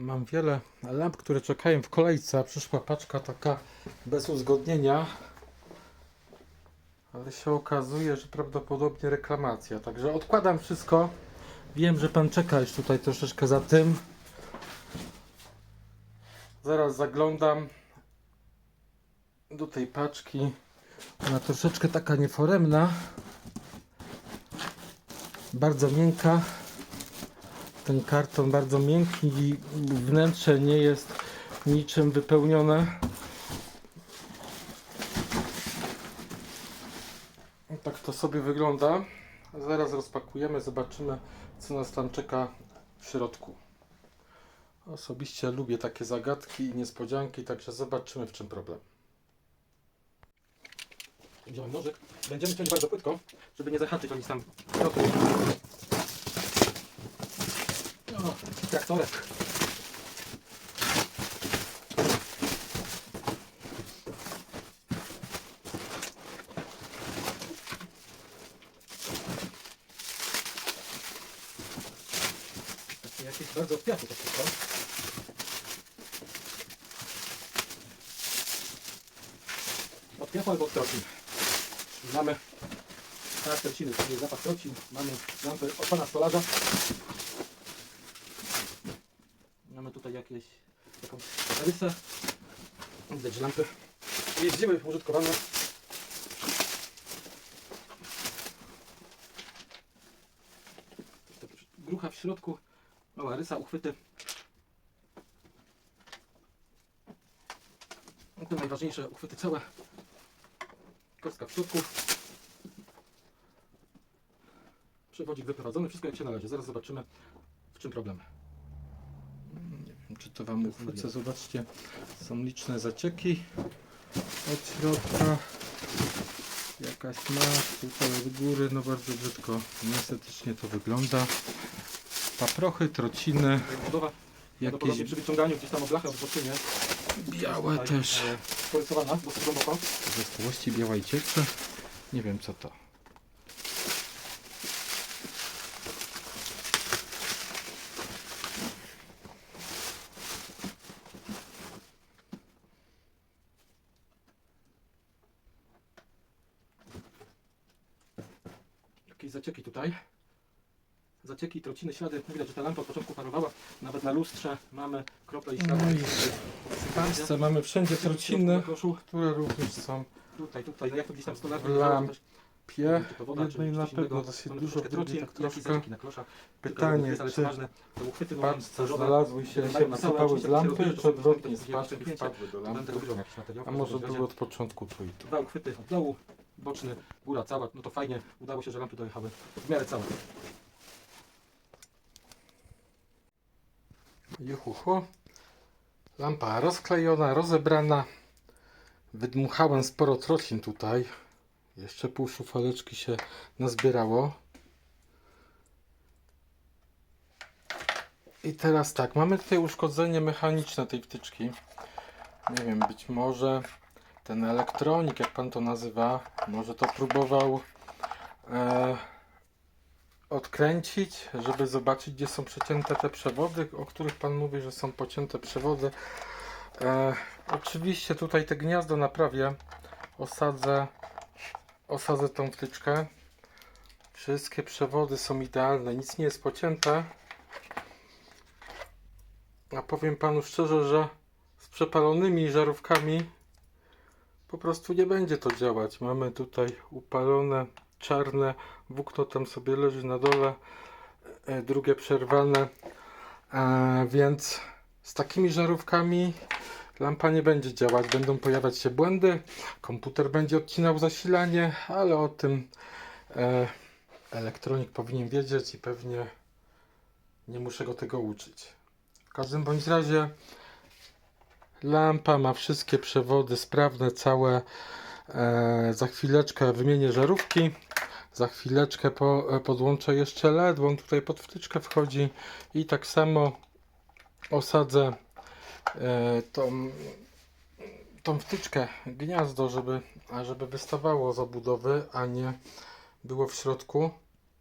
mam wiele lamp, które czekają w kolejce, a przyszła paczka taka bez uzgodnienia. Ale się okazuje, że prawdopodobnie reklamacja. Także odkładam wszystko. Wiem, że pan czeka już tutaj troszeczkę za tym. Zaraz zaglądam do tej paczki. Ona troszeczkę taka nieforemna. Bardzo miękka. Ten karton bardzo miękki i wnętrze nie jest niczym wypełnione. Tak to sobie wygląda. Zaraz rozpakujemy, zobaczymy co nas tam czeka w środku. Osobiście lubię takie zagadki i niespodzianki, także zobaczymy w czym problem. Wziąłem nożyk. Będziemy ciąć bardzo płytko, żeby nie zahaczyć o tam. O, traktorek. Takie jakieś bardzo piachu to wszystko. Od piachu albo od trocin. Mamy tak trociny, czyli zapach trocin. Mamy lampę od pana stolarza. Jakieś jakąś rysę. Widać, lampy jeździły użytkowane. Grucha w środku, mała rysa, uchwyty. No to najważniejsze, uchwyty całe. Kostka w środku. Przewodzik wyprowadzony, wszystko jak się należy. Zaraz zobaczymy w czym problem. Czy to Wam uchwycę. Zobaczcie, są liczne zacieki od środka. Jakaś maść tutaj od góry, no bardzo brzydko, niestetycznie to wygląda. Paprochy, trociny, jakieś przy wyciąganiu gdzieś tam oblacha w boczynie. białe też. Porysowana, dosyć głęboko. Zostałości biała i ciekłe. Nie wiem co to. Jakieś zacieki tutaj. Zacieki, trociny, ślady. Widać, że ta lampa od początku parowała. Nawet na lustrze mamy krople i ślady. No i w Polsce mamy wszędzie trociny, Koszu. które również są Tutaj, tutaj, no jak to gdzieś tam stolarnie W lampie. też, Pie, czy to woda, czy jednej coś na innego. pewno dosyć Mamy dużo, troszeczkę trocin, tak jakieś troszkę. na kloszach. Pytanie, Jest, ale czy ważne, te uchwyty w paczce znalazły się, się Wyglądają na całe, wysypały z oczywiście lampy, czy odwrotnie, z paczki wpadły do lampy? A może były od początku tu i tu. Dwa uchwyty od dołu, boczny, góra cała, no to fajnie, udało się, że lampy dojechały w miarę całe. Juchuchu. Lampa rozklejona, rozebrana. Wydmuchałem sporo trocin tutaj. Jeszcze pół szufaleczki się nazbierało. I teraz tak, mamy tutaj uszkodzenie mechaniczne tej wtyczki. Nie wiem, być może ten elektronik, jak pan to nazywa, może to próbował e, odkręcić, żeby zobaczyć, gdzie są przecięte te przewody, o których Pan mówi, że są pocięte przewody. E, oczywiście tutaj te gniazdo naprawię. Osadzę, osadzę tą wtyczkę. Wszystkie przewody są idealne, nic nie jest pocięte. A powiem Panu szczerze, że z przepalonymi żarówkami po prostu nie będzie to działać. Mamy tutaj upalone czarne włókno tam sobie leży na dole, e, drugie przerwane, e, więc z takimi żarówkami lampa nie będzie działać, będą pojawiać się błędy, komputer będzie odcinał zasilanie, ale o tym e, elektronik powinien wiedzieć i pewnie nie muszę go tego uczyć. W każdym bądź razie lampa ma wszystkie przewody sprawne, całe. E, za chwileczkę wymienię żarówki. Za chwileczkę po, e, podłączę jeszcze LED, bo on tutaj pod wtyczkę wchodzi i tak samo osadzę e, tą, tą wtyczkę, gniazdo, żeby, żeby wystawało z obudowy, a nie było w środku.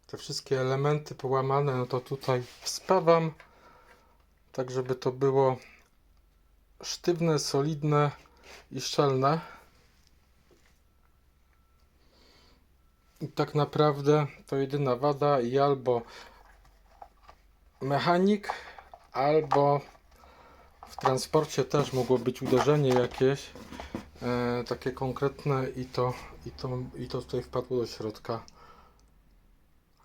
Te wszystkie elementy połamane, no to tutaj wspawam. tak żeby to było sztywne, solidne i szczelne. I tak naprawdę to jedyna wada i albo mechanik, albo w transporcie też mogło być uderzenie jakieś e, takie konkretne i to, i, to, i to tutaj wpadło do środka.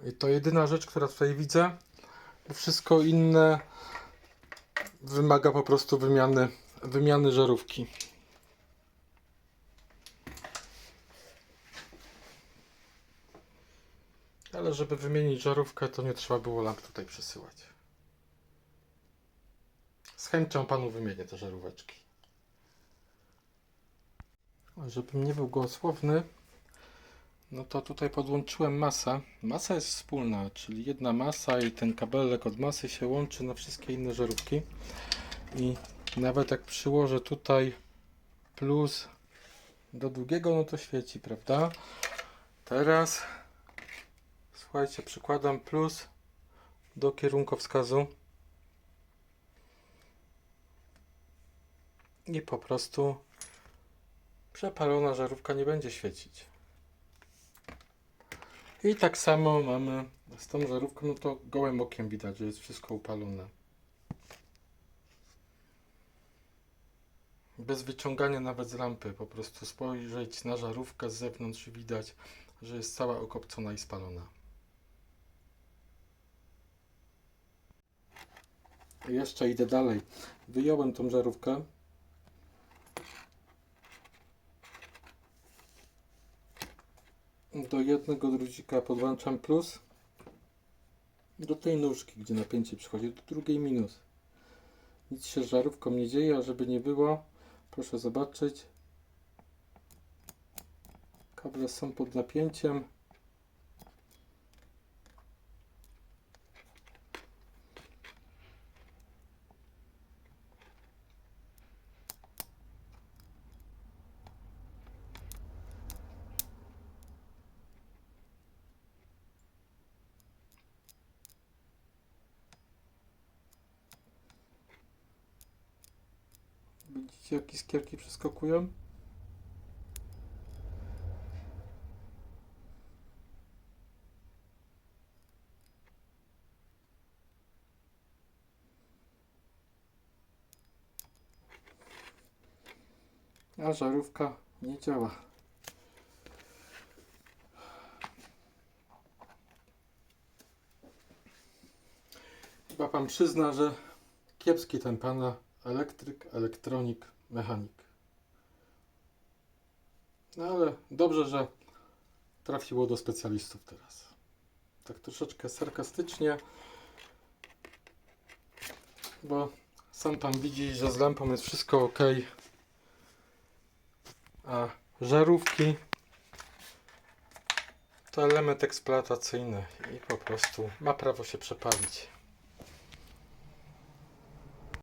I to jedyna rzecz, która tutaj widzę. Wszystko inne wymaga po prostu wymiany, wymiany żarówki. Ale żeby wymienić żarówkę, to nie trzeba było lamp tutaj przesyłać. Z chęcią panu wymienię te żaróweczki. A Żebym nie był gołosłowny, no to tutaj podłączyłem masę. Masa jest wspólna, czyli jedna masa i ten kabelek od masy się łączy na wszystkie inne żarówki. I nawet jak przyłożę tutaj plus do długiego, no to świeci, prawda? Teraz słuchajcie, przykładam plus do kierunkowskazu. I po prostu przepalona żarówka nie będzie świecić. I tak samo mamy z tą żarówką, no to gołym okiem widać, że jest wszystko upalone. Bez wyciągania nawet z lampy, po prostu spojrzeć na żarówkę z zewnątrz i widać, że jest cała okopcona i spalona. Jeszcze idę dalej. Wyjąłem tą żarówkę. Do jednego drucika podłączam plus. Do tej nóżki, gdzie napięcie przychodzi, do drugiej minus. Nic się z żarówką nie dzieje, a żeby nie było, proszę zobaczyć. Kable są pod napięciem. Widzicie, jak iskierki przeskakują? A żarówka nie działa. Chyba pan przyzna, że kiepski ten pana elektryk, elektronik, mechanik. No ale dobrze, że trafiło do specjalistów teraz. Tak troszeczkę sarkastycznie, bo sam pan widzi, że z lampą jest wszystko ok, a żarówki to element eksploatacyjny i po prostu ma prawo się przepalić.